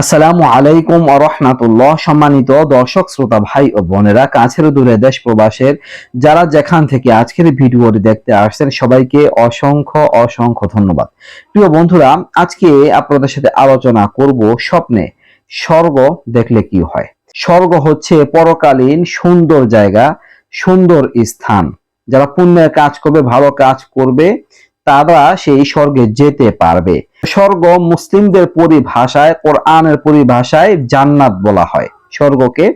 আসসালামু আলাইকুম আরহামাতুল্লাহ সম্মানিত দর্শক, শ্রোতা ভাই ও বোনেরা, কাছের দূরে দেশ প্রবাসের যারা যেখান থেকে আজকের ভিডিওটি দেখতে আসছেন, সবাইকে অসংখ্য অসংখ্য ধন্যবাদ। প্রিয় বন্ধুরা, আজকে আপনাদের সাথে আলোচনা করব স্বপ্নে স্বর্গ দেখলে কি হয়? স্বর্গ হচ্ছে পরকালীন সুন্দর জায়গা, সুন্দর স্থান। যারা পুণ্যের কাজ করবে, ভালো কাজ করবে, তারা সেই স্বর্গে যেতে পারবে। স্বর্গ মুসলিমদের পরিভাষায়, কোরআনের পরিভাষায় জান্নাত বলা হয়। স্বর্গকে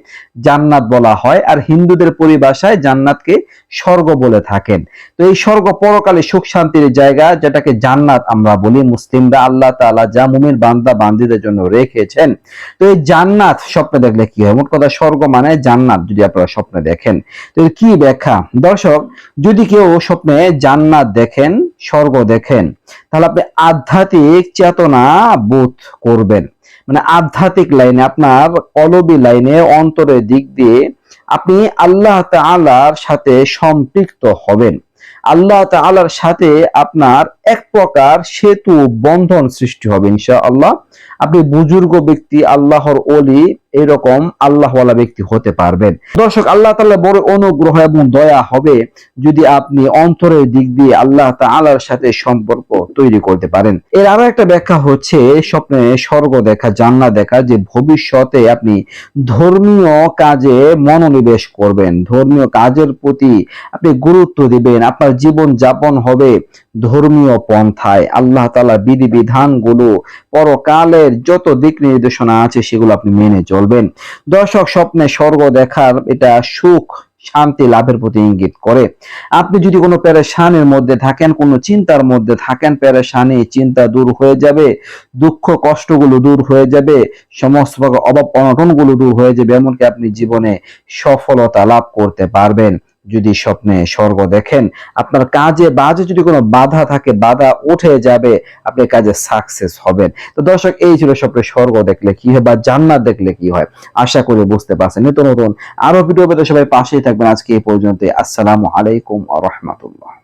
জান্নাত বলা হয় আর হিন্দুদের পরিভাষায় জান্নাতকে স্বর্গ বলে থাকেন। তো এই স্বর্গ পরকালে সুখ শান্তির জায়গা, যেটাকে জান্নাত আমরা বলি। মুসলিমরা আল্লাহ তাআলা যা মুমিন বান্দা বান্দিদের জন্য রেখেছেন। তো এই জান্নাত স্বপ্নে দেখলে কি হয়? মোট কথা স্বর্গ মানে জান্নাত, যদি আপনারা স্বপ্নে দেখেন। তো কি ব্যাখ্যা? দর্শক, যদি কেউ স্বপ্নে জান্নাত দেখেন, স্বর্গ দেখেন, তাহলে আপনি আধ্যাত্মিক চেতনা বোধ করবেন। মানে আধ্যাত্মিক লাইনে, আপনার অলবি লাইনে, অন্তরের দিক দিয়ে আপনি আল্লাহ তালার সাথে সম্পৃক্ত হবেন। আল্লাহ তালার সাথে আপনার এক প্রকার সেতু বন্ধন সৃষ্টি হবে ইনশা আল্লাহ আপনি বুজুর্গ ব্যক্তি, আল্লাহর অলি এরকম আল্লাহওয়ালা ব্যক্তি হতে পারবেন। দর্শক, আল্লাহ তাআলা বড় অনুগ্রহ এবং দয়া হবে যদি আপনি অন্তরের দিক দিয়ে আল্লাহ তাআলার সাথে সম্পর্ক তৈরি করতে পারেন। এর আরও একটা ব্যাখ্যা হচ্ছে স্বপ্নে স্বর্গ দেখা, জান্নাত দেখা, যে ভবিষ্যতে আপনি ধর্মীয় কাজে মনোনিবেশ করবেন। ধর্মীয় কাজের প্রতি আপনি গুরুত্ব দিবেন, আপনার জীবন যাপন হবে। ধর্মীয় পন্থায় আল্লাহ তালা বিধি বিধানগুলো পরকালের যত দিক নির্দেশনা আছে সেগুলো আপনি মেনে চলবেন। দর্শক, স্বপ্নে স্বর্গ দেখার এটা সুখ, শান্তি, লাভের প্রতি ইঙ্গিত করে। আপনি যদি কোনো পেরেশানির মধ্যে থাকেন, কোনো চিন্তার মধ্যে থাকেন, পেরেশানি, চিন্তা দূর হয়ে যাবে, দুঃখ, কষ্টগুলো দূর হয়ে যাবে, সমস্ত অভাব, অনটনগুলো দূর হয়ে যাবে, এমনকি আপনি জীবনে সফলতা লাভ করতে পারবেন। যদি স্বপ্নে স্বর্গ দেখেন, আপনার কাজে বাজে যদি কোনো বাধা থাকে, বাধা উঠে যাবে, আপনি কাজে সাকসেস হবেন। তো দর্শক, এই ছিল স্বপ্নে স্বর্গ দেখলে কি হয় বা জান্নাত দেখলে কি হয়? আশা করি বুঝতে পারছেন। নতুন নতুন আরও ভিডিও পেতে সবাই পাশেই থাকবেন। আজকে এই পর্যন্ত আসসালামু আলাইকুম আ রহমতুল্লাহ।